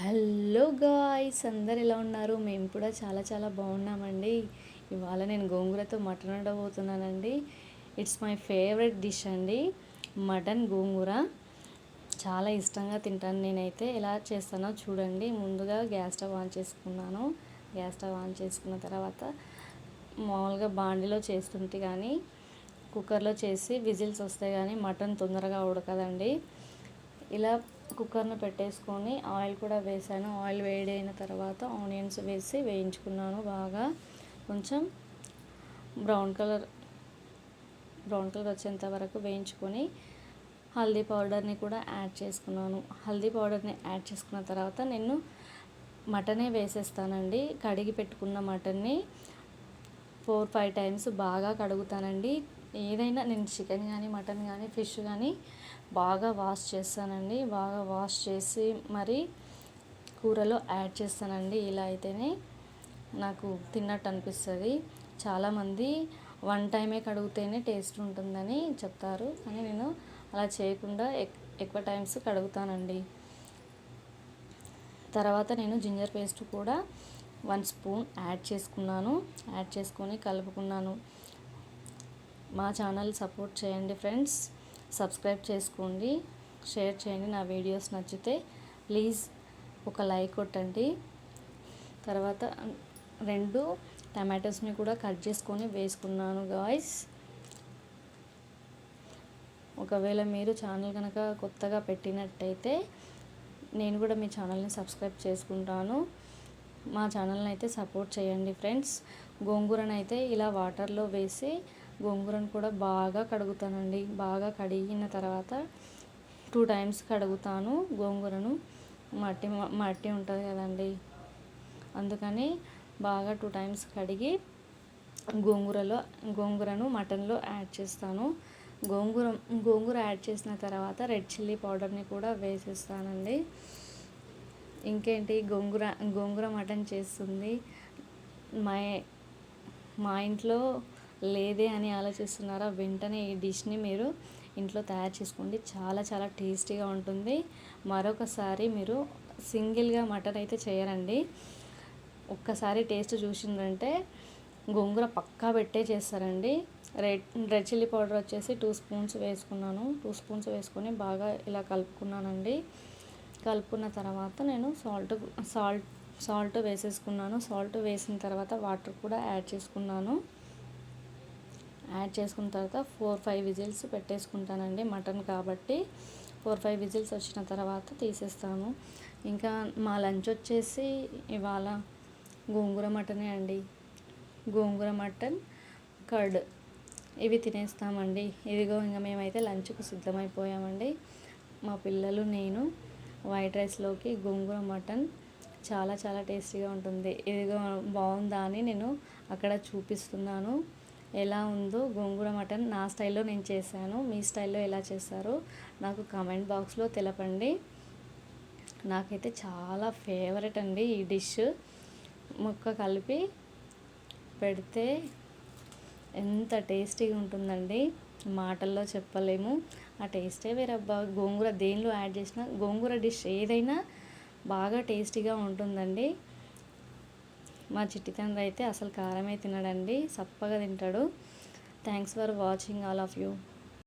Hello guys అందరు ఎలా ఉన్నారు? మేము కూడా చాలా చాలా బాగున్నామండి. ఇవాళ నేను గోంగూరతో మటన్ వండబోతున్నానండి. ఇట్స్ మై ఫేవరెట్ డిష్ అండి మటన్ గోంగూర. చాలా ఇష్టంగా తింటాను నేనైతే. ఎలా చేస్తానో చూడండి. ముందుగా గ్యాస్ స్టవ్ ఆన్ చేసుకున్నాను. గ్యాస్ స్టవ్ ఆన్ చేసుకున్న తర్వాత మామూలుగా బాండిలో చేస్తుంటే కానీ కుక్కర్లో చేసి విజిల్స్ వస్తే కానీ మటన్ తొందరగా ఉడకదండి. ఇలా కుక్కర్ను పెట్టేసుకొని ఆయిల్ కూడా వేసాను. ఆయిల్ వేడి అయిన తర్వాత ఆనియన్స్ వేసి వేయించుకున్నాను బాగా. కొంచెం బ్రౌన్ కలర్ బ్రౌన్ కలర్ వచ్చేంత వరకు వేయించుకొని హల్దీ పౌడర్ని కూడా యాడ్ చేసుకున్నాను. హల్దీ పౌడర్ని యాడ్ చేసుకున్న తర్వాత నేను మటనే వేసేస్తానండి. కడిగి పెట్టుకున్న మటన్ని ఫోర్ ఫైవ్ టైమ్స్ బాగా కడుగుతానండి. ఏదైనా నేను చికెన్ కానీ మటన్ కానీ ఫిష్ కానీ బాగా వాష్ చేస్తానండి. బాగా వాష్ చేసి మరి కూరలో యాడ్ చేస్తానండి. ఇలా అయితేనే నాకు తిన్నట్టు అనిపిస్తుంది. చాలామంది వన్ టైమే కడిగితేనే టేస్ట్ ఉంటుందని చెప్తారు. కానీ నేను అలా చేయకుండా ఎక్కువ టైమ్స్ కడుగుతానండి. తర్వాత నేను జింజర్ పేస్ట్ కూడా వన్ స్పూన్ యాడ్ చేసుకున్నాను. యాడ్ చేసుకొని కలుపుకున్నాను. మా ఛానల్ సపోర్ట్ చేయండి ఫ్రెండ్స్. సబ్స్క్రైబ్ చేసుకోండి. షేర్ చేయండి నా వీడియోస్ నచ్చితే. ప్లీజ్ ఒక లైక్ కొట్టండి. తర్వాత రెండు టమాటోస్ని కూడా కట్ చేసుకొని వేసుకున్నాను గాయస్. ఒకవేళ మీరు ఛానల్ కనుక కొత్తగా పెట్టినట్టయితే నేను కూడా మీ ఛానల్ని సబ్స్క్రైబ్ చేసుకుంటాను. మా ఛానల్ని అయితే సపోర్ట్ చేయండి ఫ్రెండ్స్. గోంగూరను అయితే ఇలా వాటర్లో వేసి గోంగూరను కూడా బాగా కడుగుతానండి. బాగా కడిగిన తర్వాత టూ టైమ్స్ కడుగుతాను గోంగూరను. మట్టి మట్టి ఉంటుంది కదండి. అందుకని బాగా టూ టైమ్స్ కడిగి గోంగూరలో గోంగూరను మటన్లో యాడ్ చేస్తాను. గోంగూర గోంగూర యాడ్ చేసిన తర్వాత రెడ్ చిల్లీ పౌడర్ని కూడా వేసేస్తానండి. ఇంకేంటి? గోంగూర గోంగూర మటన్ చేస్తుంది. మా మా ఇంట్లో లేదే అని ఆలోచిస్తున్నారా? వెంటనే ఈ డిష్ని మీరు ఇంట్లో తయారు చేసుకోండి. చాలా చాలా టేస్టీగా ఉంటుంది. మరొకసారి మీరు సింగిల్గా మటన్ అయితే చేయరండి. ఒక్కసారి టేస్ట్ చూసిందంటే గోంగూర పక్కా పెట్టే చేస్తారండి. రెడ్ రెడ్ చిల్లీ పౌడర్ వచ్చేసి టూ స్పూన్స్ వేసుకున్నాను. టూ స్పూన్స్ వేసుకొని బాగా ఇలా కలుపుకున్నానండి. కలుపుకున్న తర్వాత నేను సాల్ట్ సాల్ట్ సాల్ట్ వేసేసుకున్నాను. సాల్ట్ వేసిన తర్వాత వాటర్ కూడా యాడ్ చేసుకున్నాను. యాడ్ చేసుకున్న తర్వాత ఫోర్ ఫైవ్ విజిల్స్ పెట్టేసుకుంటానండి మటన్ కాబట్టి. ఫోర్ ఫైవ్ విజిల్స్ వచ్చిన తర్వాత తీసేస్తాను. ఇంకా మా లంచ్ వచ్చేసి ఇవాళ గోంగూర మటనే అండి. గోంగూర మటన్ కర్డ్ ఇవి తినేస్తామండి. ఇదిగో ఇంకా మేమైతే లంచ్కు సిద్ధమైపోయామండి. మా పిల్లలు నేను వైట్ రైస్లోకి గోంగూర మటన్ చాలా చాలా టేస్టీగా ఉంటుంది. ఇదిగో బాగుందా అని నేను అక్కడ చూపిస్తున్నాను. ఎలా ఉందో గోంగూర మటన్ నా స్టైల్లో నేను చేశాను. మీ స్టైల్లో ఎలా చేస్తారో నాకు కామెంట్ బాక్స్లో తెలపండి. నాకైతే చాలా ఫేవరెట్ అండి ఈ డిష్. ముక్క కలిపి పెడితే ఎంత టేస్టీగా ఉంటుందండి. మాటల్లో చెప్పలేము. ఆ టేస్టే వేరబ్బా. గోంగూర దేనిలో యాడ్ చేసినా గోంగూర డిష్ ఏదైనా బాగా టేస్టీగా ఉంటుందండి. మా చిట్టి తండ్రి అయితే అసలు కారమే తినడండి సప్పగా తింటాడు. Thanks for watching all of you